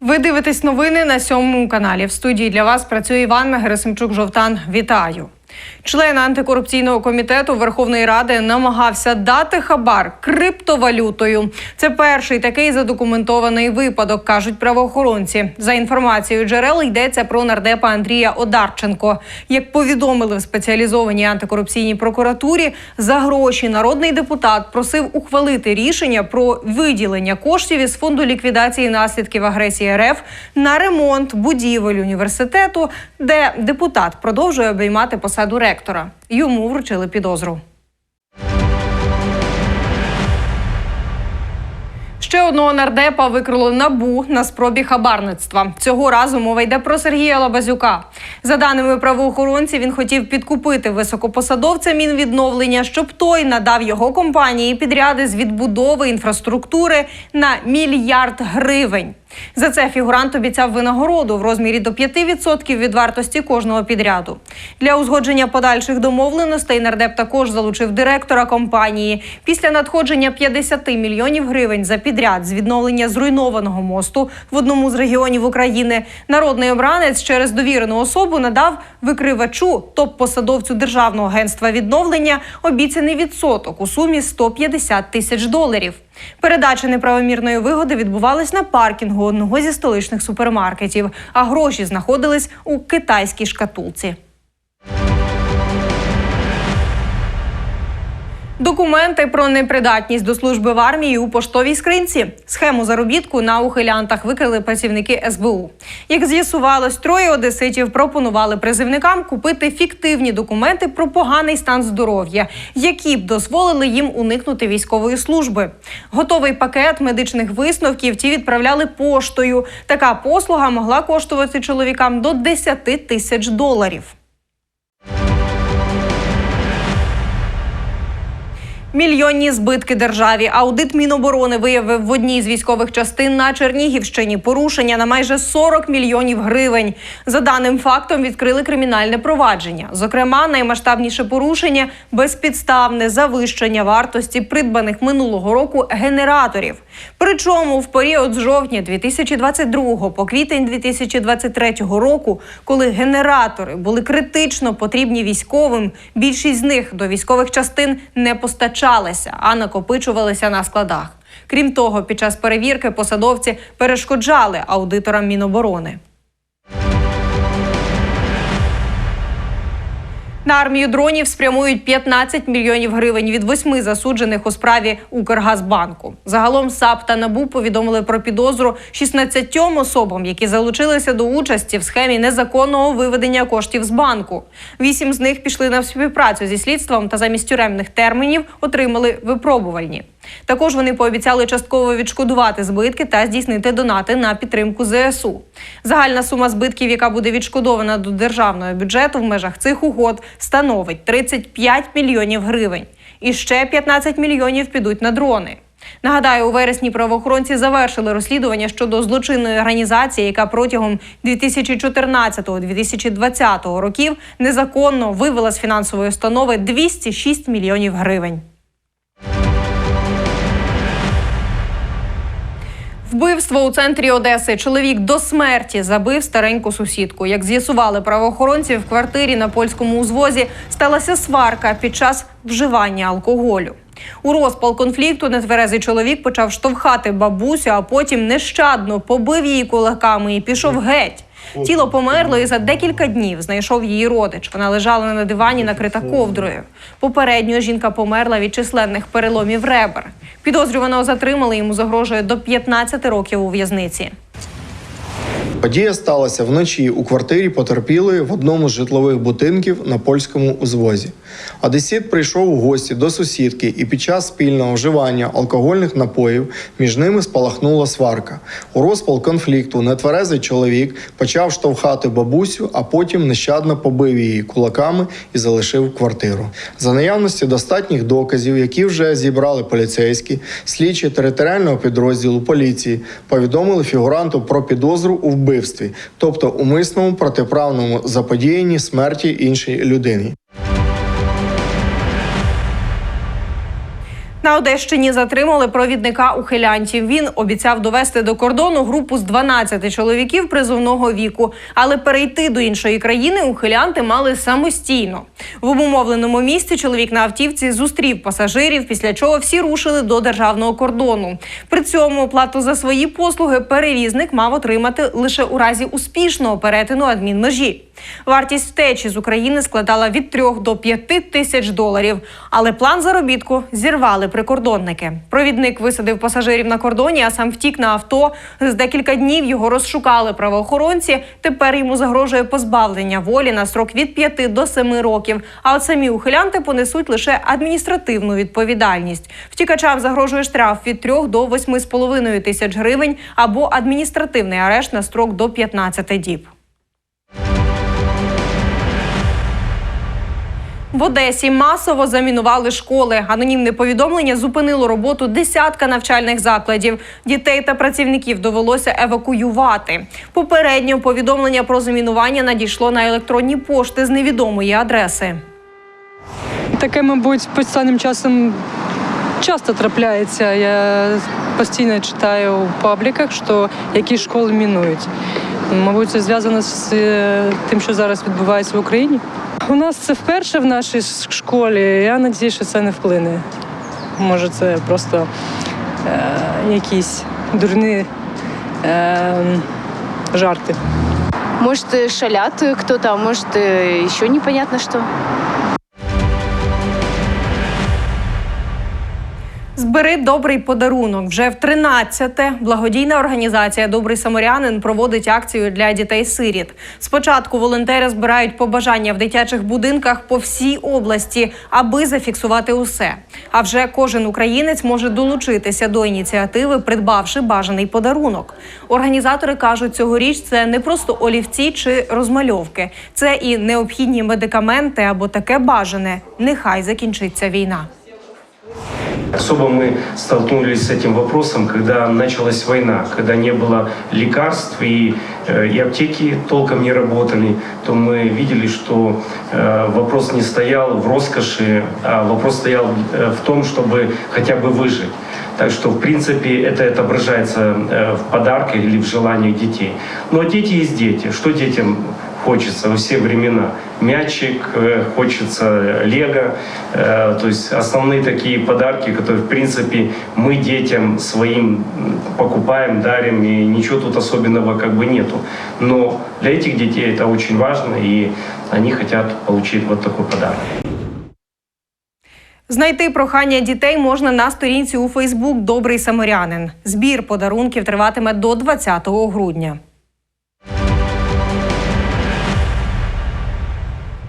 Ви дивитесь новини на сьомому каналі. В студії для вас працює Іван Герасимчук Жовтан. Вітаю. Член антикорупційного комітету Верховної Ради намагався дати хабар криптовалютою. Це перший такий задокументований випадок, кажуть правоохоронці. За інформацією джерел йдеться про нардепа Андрія Одарченко. Як повідомили в спеціалізованій антикорупційній прокуратурі, за гроші народний депутат просив ухвалити рішення про виділення коштів із фонду ліквідації наслідків агресії РФ на ремонт будівель університету, де депутат продовжує обіймати посаду ректора. Йому вручили підозру. Ще одного нардепа викрило набу на спробі хабарництва. Цього разу мова йде про Сергія Лабазюка. За даними правоохоронців, він хотів підкупити високопосадовця Мінвідновлення, щоб той надав його компанії підряди з відбудови інфраструктури на мільярд гривень. За це фігурант обіцяв винагороду в розмірі до 5% від вартості кожного підряду. Для узгодження подальших домовленостей нардеп також залучив директора компанії. Після надходження 50 мільйонів гривень за підряд з відновлення зруйнованого мосту в одному з регіонів України. Народний обранець через довірену особу надав викривачу топ-посадовцю державного агентства відновлення обіцяний відсоток у сумі 150 тисяч доларів. Передача неправомірної вигоди відбувалась на паркінгу одного зі столичних супермаркетів, а гроші знаходились у китайській шкатулці. Документи про непридатність до служби в армії у поштовій скринці. Схему заробітку на ухилянтах викрили працівники СБУ. Як з'ясувалось, троє одеситів пропонували призивникам купити фіктивні документи про поганий стан здоров'я, які б дозволили їм уникнути військової служби. Готовий пакет медичних висновків ті відправляли поштою. Така послуга могла коштувати чоловікам до 10 тисяч доларів. Мільйонні збитки державі. Аудит Міноборони виявив в одній з військових частин на Чернігівщині порушення на майже 40 мільйонів гривень. За даним фактом відкрили кримінальне провадження. Зокрема, наймасштабніше порушення безпідставне завищення вартості придбаних минулого року генераторів. Причому в період з жовтня 2022 по квітень 2023 року, коли генератори були критично потрібні військовим, більшість з них до військових частин не постачалися, а накопичувалися на складах. Крім того, під час перевірки посадовці перешкоджали аудиторам Міноборони. На армію дронів спрямують 15 мільйонів гривень від восьми засуджених у справі Укргазбанку. Загалом САП та НАБУ повідомили про підозру 16 особам, які залучилися до участі в схемі незаконного виведення коштів з банку. Вісім з них пішли на співпрацю зі слідством та замість тюремних термінів отримали випробувальні. Також вони пообіцяли частково відшкодувати збитки та здійснити донати на підтримку ЗСУ. Загальна сума збитків, яка буде відшкодована до державного бюджету в межах цих угод, становить 35 мільйонів гривень. І ще 15 мільйонів підуть на дрони. Нагадаю, у вересні правоохоронці завершили розслідування щодо злочинної організації, яка протягом 2014-2020 років незаконно вивела з фінансової установи 206 мільйонів гривень. Вбивство у центрі Одеси. Чоловік до смерті забив стареньку сусідку. Як з'ясували правоохоронці, в квартирі на польському узвозі сталася сварка під час вживання алкоголю. У розпал конфлікту нетверезий чоловік почав штовхати бабусю, а потім нещадно побив її кулаками і пішов геть. Тіло померло і за декілька днів знайшов її родич. Вона лежала на дивані, накрита ковдрою. Попередньо жінка померла від численних переломів ребер. Підозрюваного затримали, йому загрожує до 15 років у в'язниці. Подія сталася вночі у квартирі потерпілої в одному з житлових будинків на польському узвозі. Одесіт прийшов у гості до сусідки, і під час спільного вживання алкогольних напоїв між ними спалахнула сварка. У розпал конфлікту нетверезий чоловік почав штовхати бабусю, а потім нещадно побив її кулаками і залишив квартиру. За наявності достатніх доказів, які вже зібрали поліцейські, слідчі територіального підрозділу поліції повідомили фігуранту про підозру у вбивстві, тобто умисному протиправному заподіянні смерті іншій людині. На Одещині затримали провідника ухилянтів. Він обіцяв довести до кордону групу з 12 чоловіків призовного віку, але перейти до іншої країни ухилянти мали самостійно. В обумовленому місці чоловік на автівці зустрів пасажирів, після чого всі рушили до державного кордону. При цьому оплату за свої послуги перевізник мав отримати лише у разі успішного перетину адмінмежі. Вартість втечі з України складала від 3 до 5 тисяч доларів. Але план заробітку зірвали прикордонники. Провідник висадив пасажирів на кордоні, а сам втік на авто. З декілька днів його розшукали правоохоронці. Тепер йому загрожує позбавлення волі на срок від 5 до 7 років. А от самі ухилянти понесуть лише адміністративну відповідальність. Втікачам загрожує штраф від 3 до 8,5 тисяч гривень або адміністративний арешт на строк до 15 діб. В Одесі масово замінували школи. Анонімне повідомлення зупинило роботу десятка навчальних закладів. Дітей та працівників довелося евакуювати. Попередньо повідомлення про замінування надійшло на електронні пошти з невідомої адреси. Таке, мабуть, останнім часом часто трапляється. Я постійно читаю у пабліках, що які школи мінують. Мабуть, це зв'язано з е, тим, що зараз відбувається в Україні. У нас це вперше в нашій ш- школі. Я надію, що це не вплине. Може, це просто е, якісь дурні е, жарти. Может, э, шалят э, кто-то, а может, э, еще непонятно что. Збери добрий подарунок. Вже в 13-те благодійна організація Добрий самарянин проводить акцію для дітей-сиріт. Спочатку волонтери збирають побажання в дитячих будинках по всій області, аби зафіксувати усе. А вже кожен українець може долучитися до ініціативи, придбавши бажаний подарунок. Організатори кажуть, цьогоріч це не просто олівці чи розмальовки, це і необхідні медикаменти або таке бажане. Нехай закінчиться війна. Особо мы столкнулись с этим вопросом, когда началась война, когда не было лекарств и, э, и аптеки толком не работали, то мы видели, что э, вопрос не стоял в роскоши, а вопрос стоял э, в том, чтобы хотя бы выжить. Так что, в принципе, это отображается э, в подарках или в желаниях детей. Но дети есть дети. Что детям хочется во все времена. Мячик, э, хочется лего, э, то есть основные такие подарки, которые, в принципе, мы детям своим м, покупаем, дарим, и ничего тут особенного как бы нету. Но для этих детей это очень важно, и они хотят получить вот такой подарок. Знайти прохання дітей можна на сторінці у Фейсбук Добрий самарянин. Збір подарунків триватиме до 20 грудня.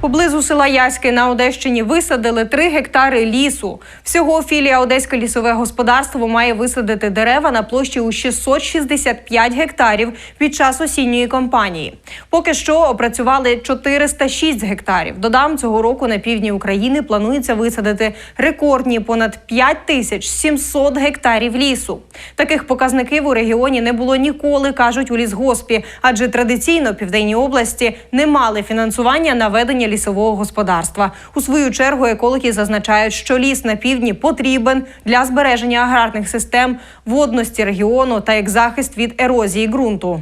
Поблизу села Яськи на Одещині висадили 3 гектари лісу. Всього філія Одеське лісове господарство має висадити дерева на площі у 665 гектарів під час осінньої кампанії. Поки що опрацювали 406 гектарів. Додам, цього року на півдні України планується висадити рекордні понад 5700 гектарів лісу. Таких показників у регіоні не було ніколи, кажуть у лісгоспі, адже традиційно південні області не мали фінансування на ведення лісового господарства. У свою чергу екологи зазначають, що ліс на півдні потрібен для збереження аграрних систем, водності регіону та як захист від ерозії ґрунту.